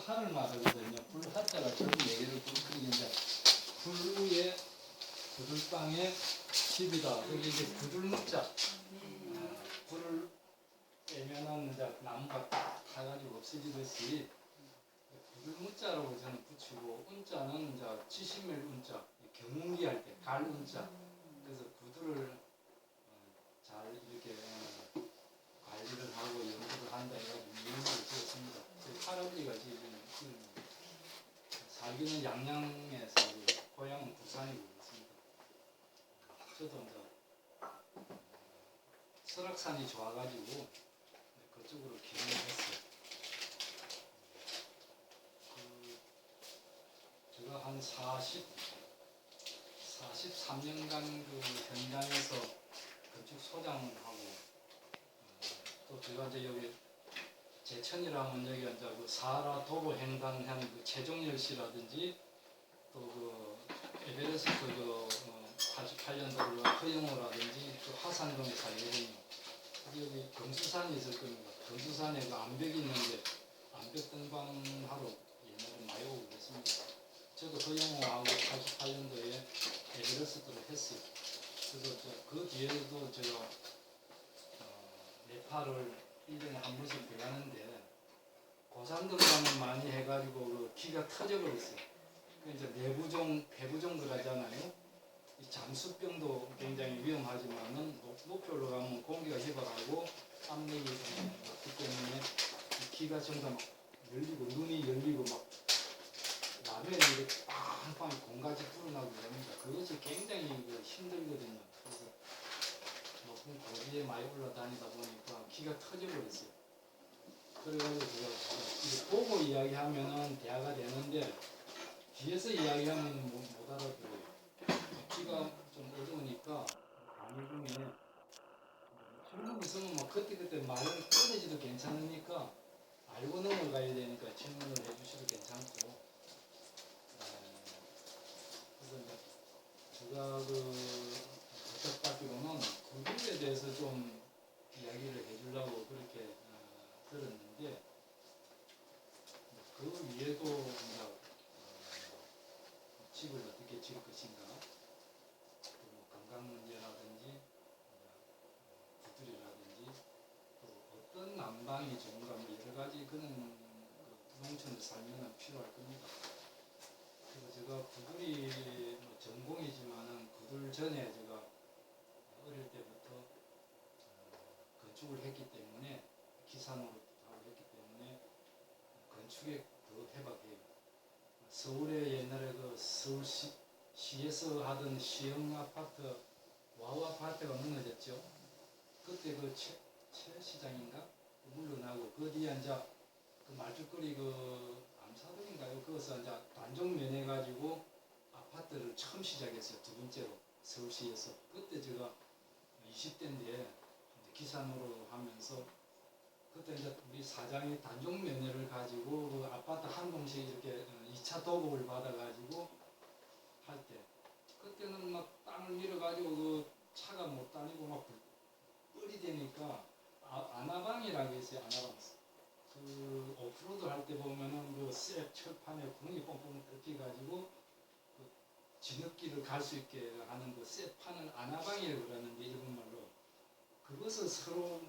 불하를 말하거든요. 불하자가 저기 얘기를 불 이제 불 위에 구들방에 집이다. 여기 이제 구들 묻자. 아, 불을 빼면은 이제 나무가 딱 타가지고 없어지듯이 구들 묻자라고 저는 붙이고 운자는 이제 지심일 운자, 경운기 할 때 갈 운자. 그래서 구들을 어, 잘 이렇게 어, 관리를 하고 연구를 한다 해가지고 이름을 지었습니다. 할아버지가 지은 이름입니다. 살기는 양양에 살고 고향은 부산이고 그렇습니다. 저도 이제 설악산이 좋아가지고 네, 그쪽으로 기능을 했어요. 그 제가 한 40, 43년간 그 현장에서 건축 소장을 하고 어, 또 제가 이제 여기 제천이라 면 여기 이제 그 사하라 도보 횡단한 그 최종열 씨라든지 또그 에베레스트 그 어, 88년도 그 허영호라든지 또 하산동에 살거든요. 여기 경수산이 있을 겁니다. 경수산에 그 암벽이 있는데 암벽 등반하러 옛날에 많이 오고 그랬습니다. 저도 허영호하고 88년도에 에베레스트를 했어요. 그래서 저- 그 뒤에도 제가 어, 네팔을 1년에 한 번씩 들어가는데 고산 등반을 많이 해가지고 그 키가 터져버렸어요. 그 이제 내부종, 배부종 들어가잖아요. 이 잠수병도 굉장히 위험하지만은 높- 높이 올라가면 공기가 희박하고 압력이 좀 높기 때문에 전부 다막 열리고 눈이 열리고 막 라면이 이렇게 빵빵 공가지 불어나고 그럽니다. 그것이 굉장히 그 힘들거든요. 높은 고지에 많이 올라다니다 보니까 키가 터져버렸어요. 그래가지고 제가 보고 이야기하면은 대화가 되는데 뒤에서 이야기하면 못, 못 알아들어요. 키가 좀 어두우니까 강의 중에 질문 있으면 막 그때그때 말을 끊어지도 괜찮으니까 알고 넘어가야 되니까 질문을 해주셔도 괜찮고 어, 그래서 제가 그 부탁받기로는 구글에 대해서 좀 이야기를 해주려고 그렇게 어, 들었는데 그 위에도 이제 어, 집을 어떻게 지을 것인가 또뭐 건강 문제라든지 어, 구들이라든지 또 어떤 난방이 좋은가 뭐 여러 가지 그런 그 농촌에 살면 필요할 겁니다. 그래서 제가 구들이 뭐 전공이지만은 구들 전에 제가 어릴 때부터 어, 건축을 했기 때문에 기산으로 하고 했기 때문에 건축에 더 해박해요. 서울에 옛날에 그 서울시 시에서 하던 시형 아파트 와우 아파트가 무너졌죠. 그때 그 최, 최 시장인가 물러나고 그 뒤에 이제 그 말죽거리 그 암사동인가요? 거기서 이제 단종 면해 가지고 아파트를 처음 시작했어요. 두 번째로 서울시에서 그때 제가 20대인데 기산으로 하면서 그때 이제 우리 사장이 단종 면허를 가지고 그 아파트 한 동씩 이렇게 2차 도급을 받아가지고 할 때 그때는 막 땅을 밀어가지고 그 차가 못 다니고 막 불- 뿔이 되니까 아, 아나방이라고 있어요 아나방. 그 오프로드 할 때 보면은 그쇠 철판에 구멍이 뻥뻥 뚫혀가지고 그 진흙길을 갈 수 있게 하는 그쇠 판을 아나방이라고 그러는데 일본말로 그것을 서로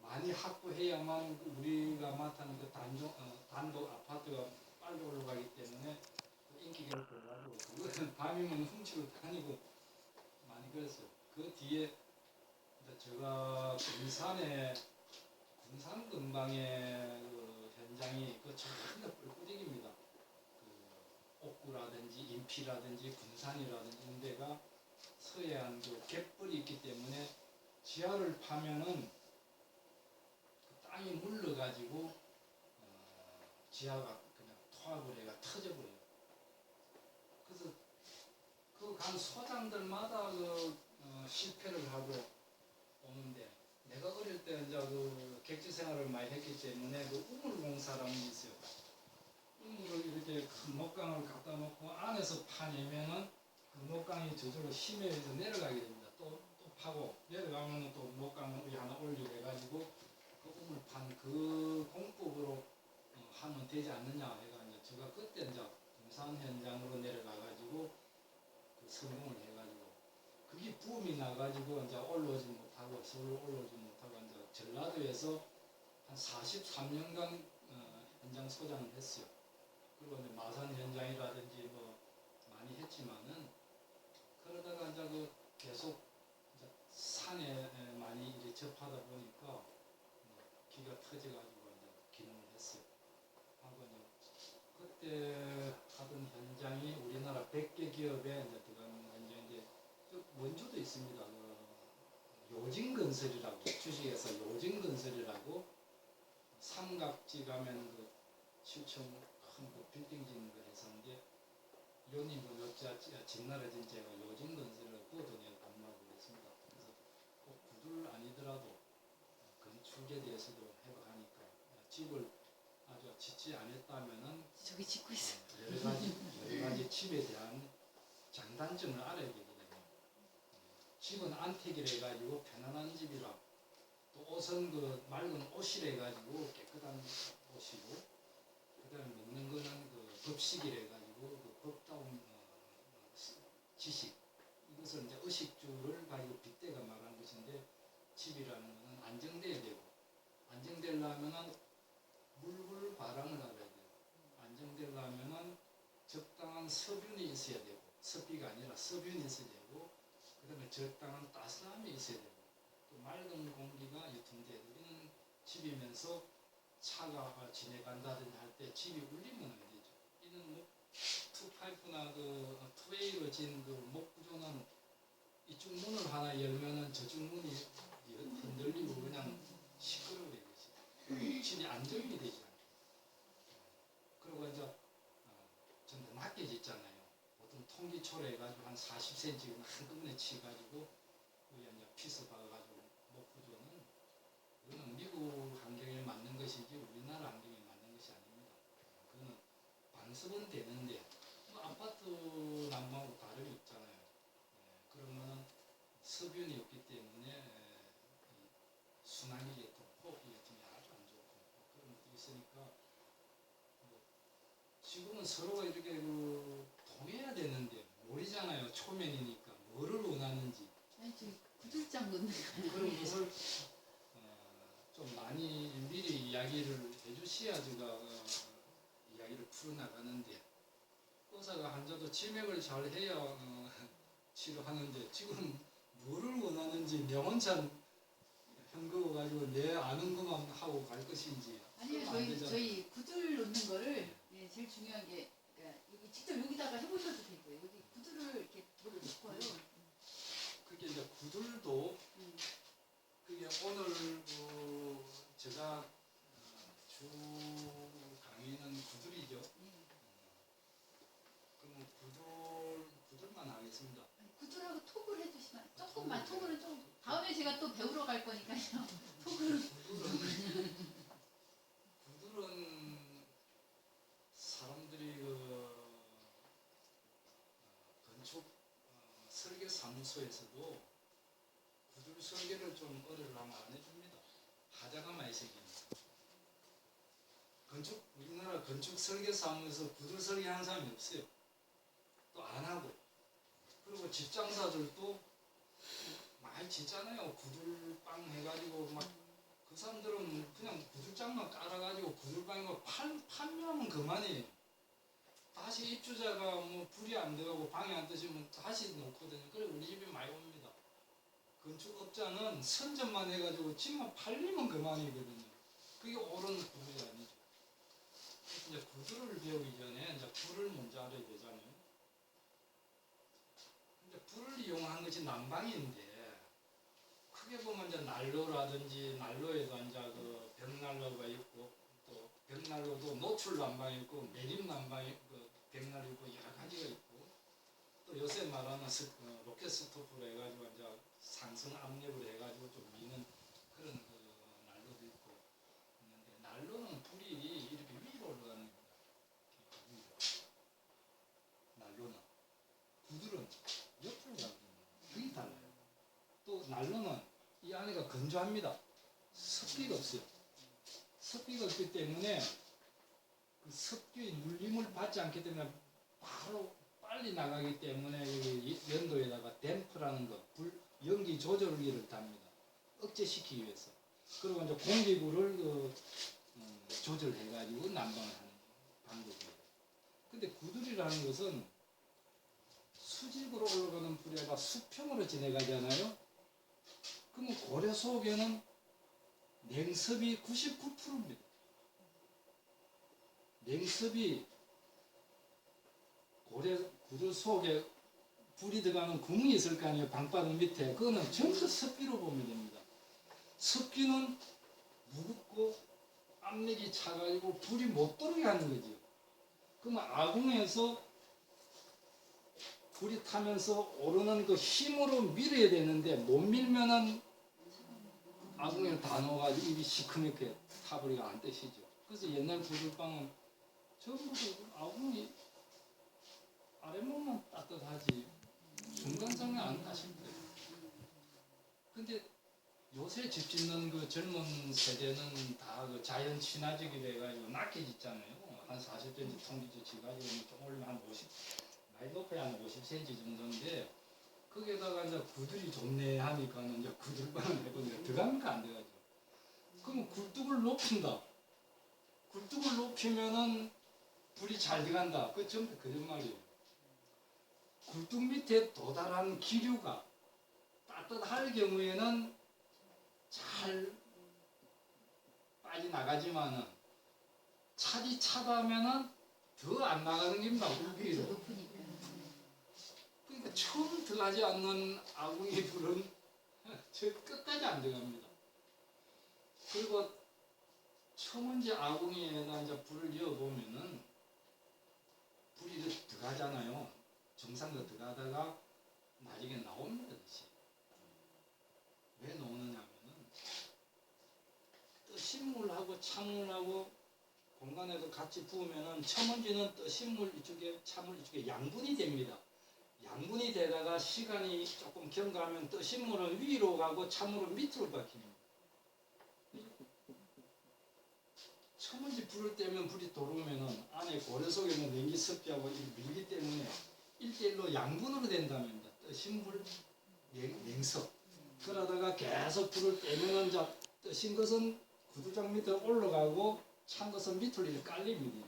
많이 확보해야만 그 우리가 맡는 그 단종, 어, 단독 아파트가 빨리 올라가기 때문에 그 인기가 별로고 그거는 밤이면 훔치고 다니고 많이 그랬어요. 그 뒤에 제가 군산에 군산 근방의 그 현장이 그 전부 다 뿔뿌리기입니다. 그 옥구라든지 인피라든지 군산이라든지 이런 데가 서해안 그 갯벌이 있기 때문에 지하를 파면은 그 땅이 물러가지고 어, 지하가 그냥 토합을 해가 터져버려요. 그래서 그 간 소장들마다 그 어, 실패를 하고 오는데 내가 어릴 때 이제 그 객지 생활을 많이 했기 때문에 그 우물공사라는 게 있어요. 이렇게 큰 목강을 갖다 놓고 안에서 파내면은 그 목강이 저절로 의해서 내려가게 됩니다. 또, 또 파고 내려가면은 또 목강을 위에 하나 올리고 해가지고 그 우물 판그 공법으로 어, 하면 되지 않느냐 해가 이제 제가 그때 이제 동산 현장으로 내려가 가지고 그 성공을 해가지고 그게 붐이 나가지고 이제 올라오지 못하고 서울 올라오지 못하고 이제 전라도에서 한 43년간 어, 현장 소장을 했어요. 그리고 이제 마산 현장이라든지 뭐 많이 했지만은 그러다가 이제 그 계속 이제 산에 에, 많이 이제 접하다 보니까 뭐 기가 터져가지고 이제 기능을 했어요. 하고 이제 그때 하던 현장이 우리나라 100개 기업에 이제 들어가는 현장인데 그 원주도 있습니다. 그 요진건설이라고 주식에서 요진건설이라고 삼각지 가면 그 7층 큰그 빌딩 짓는 거 했었는데 요님 그 여자 진나라진 제가 요진건설을 그것도 내가 담당하고 있습니다. 그래서 꼭 구둘 아니더라도 건축에 대해서도 해박하니까 집을 아주 짓지 않았다면은 저기 짓고 있어. 어, 여러 가지 여러 가지 집에 대한 장단점을 알아야 되거든요. 집은 안택이라 해가지고 편안한 집이라 또 옷은 그 맑은 옷이라 해가지고 깨끗한 옷이고 그다음에 먹는 거는 그 법식이라 해가지고 그 법다운 어, 지식 이것을 이제 의식주를 가지고 빗대가 말하는 것인데 집이라는 거는 안정돼야 되고 안정되려면은 물불 바람을 알아야 돼요. 안정되려면은 적당한 서균이 있어야 되고 습기가 아니라 서균이 있어야 되고 그 다음에 적당한 따스함이 있어야 되고 또 맑은 공기가 유통돼야 되고 이는 집이면서 차가 지나간다든지 할 때 집이 울리면 안 되죠. 이는 뭐 투파이프나 그 투웨이로 진그목 구조는 이쪽 문을 하나 열면은 저쪽 문이 흔들리고 그냥 시끄러워 되겠지. 집이 안정이 되지 않아요. 그리고 이제 어, 좀더 낮게 짓잖아요. 보통 통기초로 해가지고 한 40cm 한꺼번에 치가지고 위에 이제 피스 박아가지고 목 구조는 이거는 미국 것이지 우리나라 환경에 맞는 것이 아닙니다. 그거는 반습은 되는데 뭐 아파트 난방하고 다름이 없잖아요. 예, 그러면은 서변이 없기 때문에 에, 이 순환기 계통, 호흡기 계통이 아주 안 좋고 그런 것들이 있으니까 뭐 지금은 서로가 이렇게 그 통해야 되는데 모르잖아요. 초면이니까 뭐를 원하는지 아니 저기 구들장 거. 그런 것을 이야기를 해주셔야 제가 어, 이야기를 풀어나가는데 의사가 환자도 치맥을 잘 해야 어, 치료하는데 지금 뭐를 원하는지 명언찬 헹궈 가지고 내 아는 것만 하고 갈 것인지 아니요 저희. 저희 구들 넣는 거를 예, 제일 중요한 게 그러니까 여기 직접 여기다가 해보셔도 되고요. 여기 구들을 이렇게 물을 넣고요. 그게 이제 구들도 음. 그게 오늘 그 제가 어, 주 강의는 구들이죠. 예. 그럼 구들 구들만 하겠습니다. 구들하고 톡을 해주시면 조금만 톡을 좀 다음에 제가 또 배우러 갈 거니까요. 톡을 구들은 사람들이 그 어, 건축 어, 설계 사무소에서도 구들 설계를 좀 의뢰를 하면 안 해줍니다. 하자가 많이 생깁니다. 건축 우리나라 건축 설계 사무소에서 구들 설계하는 사람이 없어요. 또 안 하고 그리고 집장사들도 많이 짓잖아요. 구들빵 해가지고 막 그 사람들은 그냥 구들장만 깔아가지고 구들방이고 판, 판매하면 그만이에요. 다시 입주자가 뭐 불이 안 들어가고 방이 안 뜨시면 다시 놓거든요. 그래 우리 집에 많이 옵니다. 건축업자는 선전만 해가지고 집만 팔리면 그만이거든요. 그게 옳은 아니죠. 그래서 이제 구들을 배우기 전에 이제 불을 먼저 알아야 되잖아요. 근데 불을 이용한 것이 난방인데 크게 보면 이제 난로라든지 난로에도 이제 그 벽난로가 있고 또 벽난로도 노출 난방이 있고 매립 난방이 그 벽난로 있고 여러 가지가 있고 또 요새 말하는 스, 어, 로켓 스토프로 해가지고 이제 상승 압력을 해가지고 좀 미는 그런 그 난로도 있고 있는데 난로는 불이 이렇게 위로 올라가는 겁니다. 이렇게 위로. 난로는 구들은 옆으로 가는 겁니다. 그게 달라요. 또 난로는 이 안에가 건조합니다. 습기가 없어요. 습기가 없기 때문에 습기의 눌림을 받지 않기 때문에 바로 빨리 나가기 때문에 여기 연도에다가 댐프라는 거, 불, 연기 조절기를 답니다. 억제시키기 위해서. 그리고 이제 공기구를 그, 음, 조절해가지고 난방을 하는 방법이에요. 근데 구들이라는 것은 수직으로 올라가는 불에가 수평으로 지나가잖아요. 그러면 고래 속에는 냉습이 99%입니다. 냉습이 고래 구들 속에 불이 들어가는 구멍이 있을 거 아니에요. 방바닥 밑에. 그거는 전부 습기로 보면 됩니다. 습기는 무겁고 압력이 차가지고 불이 못 들어오게 하는 거죠. 그러면 아궁에서 불이 타면서 오르는 그 힘으로 밀어야 되는데 못 밀면은 아궁에 다 녹아가지고 입이 시커멓게 타버리가 안 뜨시죠. 그래서 옛날 구들방은 전부 다 아궁이 아랫목만 따뜻하지 중간상에 안 따십니다. 근데 요새 집 짓는 그 젊은 세대는 다 그 자연 친화적이 돼가지고 낮게 짓잖아요. 한 40cm 통기지 지가지고 좀 올리면 한 50, 많이 높아야 한 50cm 정도인데 거기에다가 이제 구들이 좋네 하니까는 이제 구들방을 해보니까 들어갑니까 안 들어가죠. 그러면 굴뚝을 높인다. 굴뚝을 높이면은 불이 잘 들어간다. 그 전부 거짓말이에요. 굴뚝 밑에 도달한 기류가 따뜻할 경우에는 잘 빠져나가지만은 차디 차다면은 더 안 나가는 겁니다. 아, 그렇죠. 우기로. 그러니까 처음 들어가지 않는 아궁이 불은 저 끝까지 안 들어갑니다. 그리고 처음 이제 아궁이에다 이제 불을 이어보면은 불이 이렇게 들어가잖아요. 정상으로 들어가다가 나중에 나옵니다. 다시. 왜 나오느냐면은 뜨신 물하고 찬물하고 공간에서 같이 부으면은 첨언지는 뜨신 물 이쪽에 찬물 이쪽에 양분이 됩니다. 양분이 되다가 시간이 조금 경과하면 뜨신 물은 위로 가고 찬물은 밑으로 박힙니다. 첨언지 불을 떼면 불이 들어오면은 안에 고래 속에는 냉기 습기하고 이 밀기 때문에 일대일로 양분으로 된답니다. 뜨신 불, 냉, 냉석. 그러다가 계속 불을 떼면은 자, 뜨신 것은 구두장 밑에 올라가고 찬 것은 밑으로 깔립니다.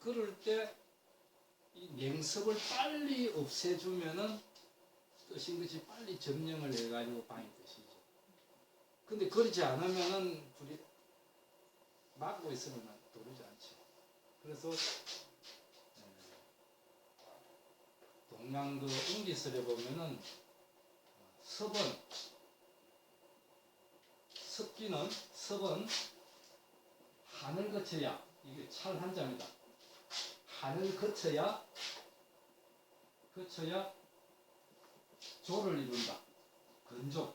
그럴 때 이 냉습을 빨리 없애주면은 뜨신 것이 빨리 점령을 해가지고 방이 뜨시죠. 근데 그렇지 않으면은 불이 막고 있으면 도르지 않죠. 그래서 에, 동양 그 웅기설에 보면은 섭은 습기는 섭은 하늘 거쳐야 이게 찰 한자입니다. 하늘 거쳐야 거쳐야 조를 이룬다. 건조.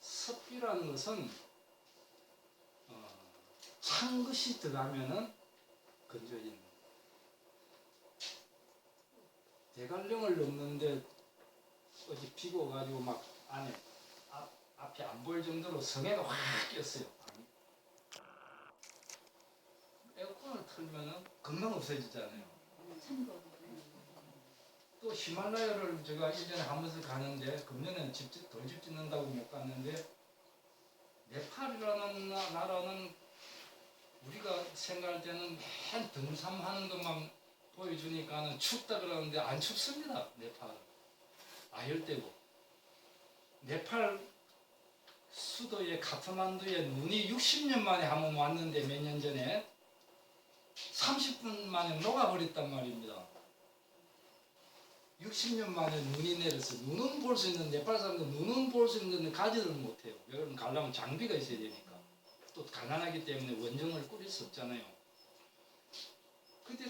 습기라는 것은 어, 찬 것이 들어가면은 건조해지는. 대관령을 넘는데 어디 비고 가지고 막 안에 앞, 앞이 안 보일 정도로 성에가 확 꼈어요. 틀면은 금방 없어지잖아요. 또 히말라야를 제가 1년에 한 번씩 가는데 금년에는 집, 돌집 짓는다고 못 갔는데 네팔이라는 나- 나라는 우리가 생각할 때는 맨 등산하는 것만 보여주니까는 춥다 그러는데 안 춥습니다. 네팔. 아열대고. 네팔 수도의 카트만두에 눈이 60년 만에 한 번 왔는데 몇 년 전에 30분 만에 녹아버렸단 말입니다. 60년 만에 눈이 내렸어요. 눈은 볼 수 있는 네팔 사람들 눈은 볼 수 있는데 가지를 못해요. 여러분 가려면 장비가 있어야 되니까. 또 가난하기 때문에 원정을 꾸릴 수 없잖아요. 근데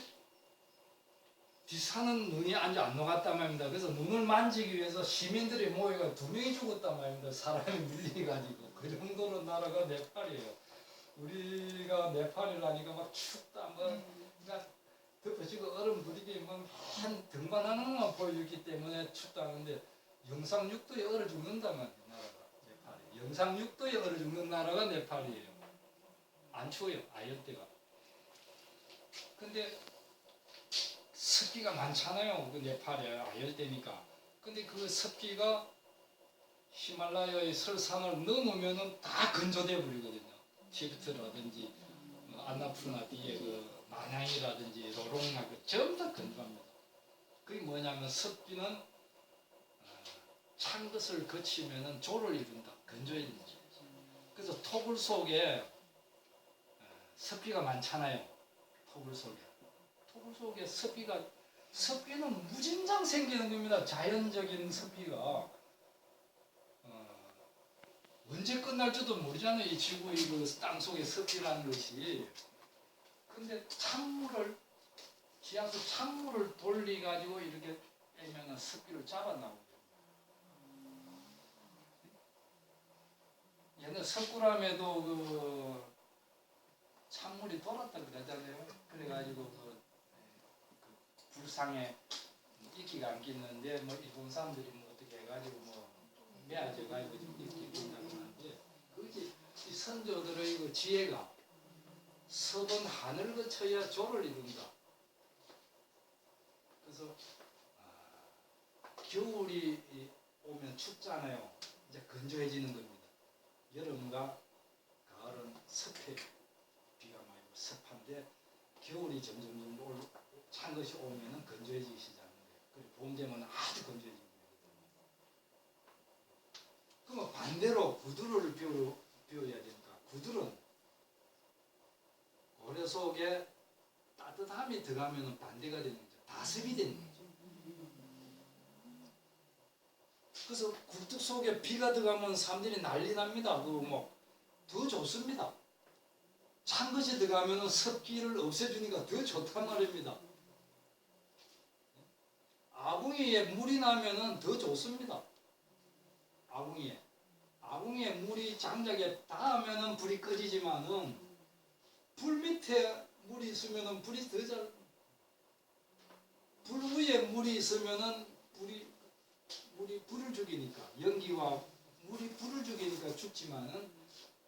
비사는 눈이 아주 안 녹았단 말입니다. 그래서 눈을 만지기 위해서 시민들이 모여가 두 명이 죽었단 말입니다. 사람이 밀려가지고 그 정도로 나라가 네팔이에요. 우리가 네팔이라니까 막 춥다 뭐 그러니까 덮어지고 얼음 부리게 막한 등반 하는 것만 보여주기 때문에 춥다는데 영상 6도에 얼어 말이에요 나라가 네팔이 영상 6도에 어느 정도 나라가 네팔이에요. 안 추워요. 아열대가. 근데 습기가 많잖아요. 그 네팔에 아열대니까. 근데 그 습기가 히말라야의 설산을 넘으면은 다 건조돼 버리거든요. 티베트라든지 뭐 안나푸르나디의 그 만양이라든지 로롱나 그 전부 다 건조합니다. 그게 뭐냐면 습기는 어, 찬 것을 거치면은 조를 이룬다. 건조해진다. 그래서 토굴 속에 어, 습기가 많잖아요. 토굴 속에. 토굴 속에 습기가 습기는 무진장 생기는 겁니다. 자연적인 습기가 어, 언제 끝날지도 모르잖아요. 이 지구 이땅 속의 습기라는 것이. 근데 찬물을 지하수 찬물을 돌리 가지고 이렇게 빼면은 습기를 잡아나오고. 옛날 석굴암에도 그 찬물이 돌았다 그러잖아요. 그래가지고 그, 그 불상에 이끼가 안 끼는데 뭐 일본 사람들이 뭐 어떻게 해가지고 뭐 매아져 가지고 좀 이끼 낀다고 선조들의 그 지혜가 서번 하늘 거쳐야 조를 이룬다. 그래서 아, 겨울이 이- 오면 춥잖아요. 이제 건조해지는 겁니다. 여름과 가을은 습해 비가 많이 오고 습한데 겨울이 점점점 올, 찬 것이 오면은 건조해지기 거예요. 그리고 봄 되면 아주 거거든요. 그러면 반대로 구두를 비워, 비워야 되 구두는 고래 속에 따뜻함이 들어가면 반대가 되는 거죠. 다습이 되는 거죠. 그래서 굴뚝 속에 비가 들어가면 사람들이 난리 납니다. 그뭐더 좋습니다. 찬 것이 들어가면 습기를 없애주니까 더 좋단 말입니다. 아궁이에 물이 나면은 더 좋습니다. 아궁이에. 아궁이에 물이 장작에 닿으면은 불이 꺼지지만은 불 밑에 물이 있으면은 불이 더 잘. 불 위에 물이 있으면은 불이 물이 불을 죽이니까 연기와 물이 불을 죽이니까 죽지만은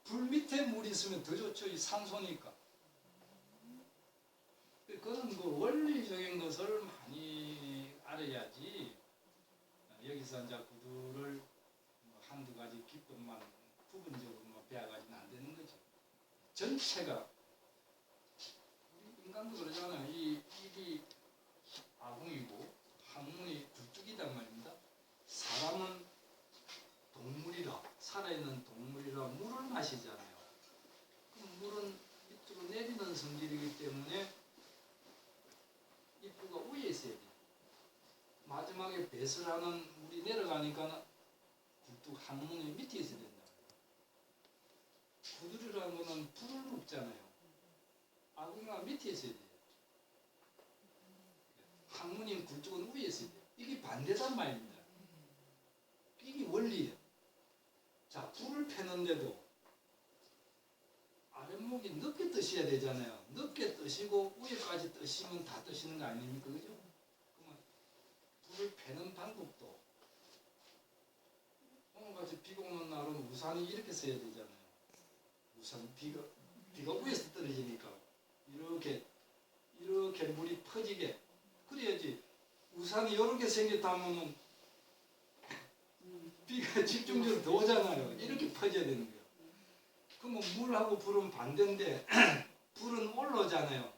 불 밑에 물이 있으면 더 좋죠. 이 산소니까. 그런 그 원리적인 것을 많이 알아야지 여기서 이제 구두를 뭐 한두 가지 기법만 부분적으로 되는 거죠. 전체가 인간도 그러잖아요. 이 입이 아궁이고 항문이 굴뚝이단 말입니다. 사람은 동물이라 살아있는 동물이라 물을 마시잖아요. 그럼 물은 밑으로 내리는 성질이기 때문에 입구가 위에 있어야 돼요. 마지막에 배설하는 물이 내려가니까 굴뚝 항문이 밑에 있어야 된다. 구두리라는 거는 불을 먹잖아요. 아궁이가 밑에 있어야 돼요. 항문인 굴뚝은 위에 있어야 돼요. 이게 반대단 말입니다. 이게 원리예요. 자, 불을 펴는데도 아랫목이 늦게 뜨셔야 되잖아요. 늦게 뜨시고 위에까지 뜨시면 다 뜨시는 거 아닙니까? 그죠? 그러면 불을 펴는 방법도 오늘같이 비가 오는 날은 우산이 이렇게 써야 되잖아요. 우산 비가 비가 위에서 떨어지니까 이렇게 이렇게 물이 퍼지게 그래야지 우산이 이렇게 생겼다면은 비가 집중적으로 더 오잖아요. 이렇게 퍼져야 되는 거예요. 그러면 물하고 불은 반대인데 불은 올라오잖아요.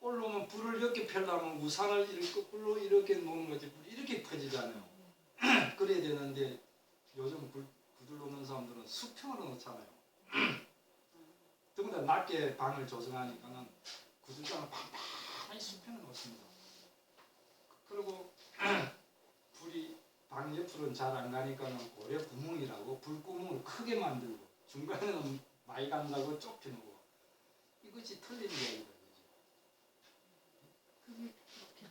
올라오면 불을 이렇게 펴려면 우산을 이렇게 거꾸로 이렇게 놓는 거지 불이 이렇게 퍼지잖아요. 그래야 되는데 요즘 불, 구들 놓는 사람들은 수평으로 놓잖아요. 더군다나 낮게 방을 조성하니까는 구들장을 팡팡히 수평을 놓습니다. 그리고 불이 방 옆으로는 잘 안 가니까는 고래 구멍이라고 불구멍을 크게 만들고 중간에는 많이 간다고 좁혀놓고 이것이 틀린 이야기다.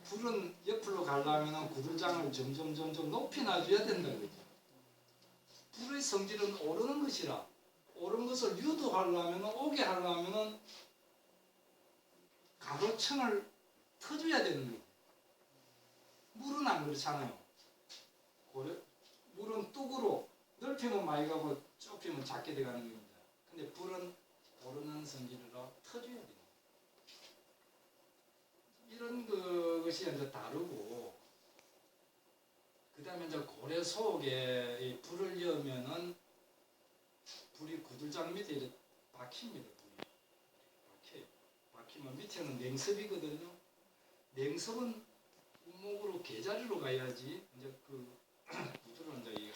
불은 옆으로 가려면 구들장을 점점 점점 높이 놔줘야 된다 그죠. 불의 성질은 오르는 것이라 오른 것을 유도하려면 오게 하려면 가로층을 터줘야 되는 거예요. 물은 안 그렇잖아요. 물은 뚝으로 넓히면 많이 가고 좁히면 작게 돼가는 겁니다. 근데 불은 오르는 성질이라 터줘야 돼요. 이런 것이 이제 다르고 그 다음에 이제 고래 속에 이 불을 넣으면은 불이 구들장 밑에 이렇게 박힙니다. 불이 박혀요. 박히면 밑에는 냉섭이거든요. 냉섭은 우목으로 개자리로 가야지 이제 그 이제 이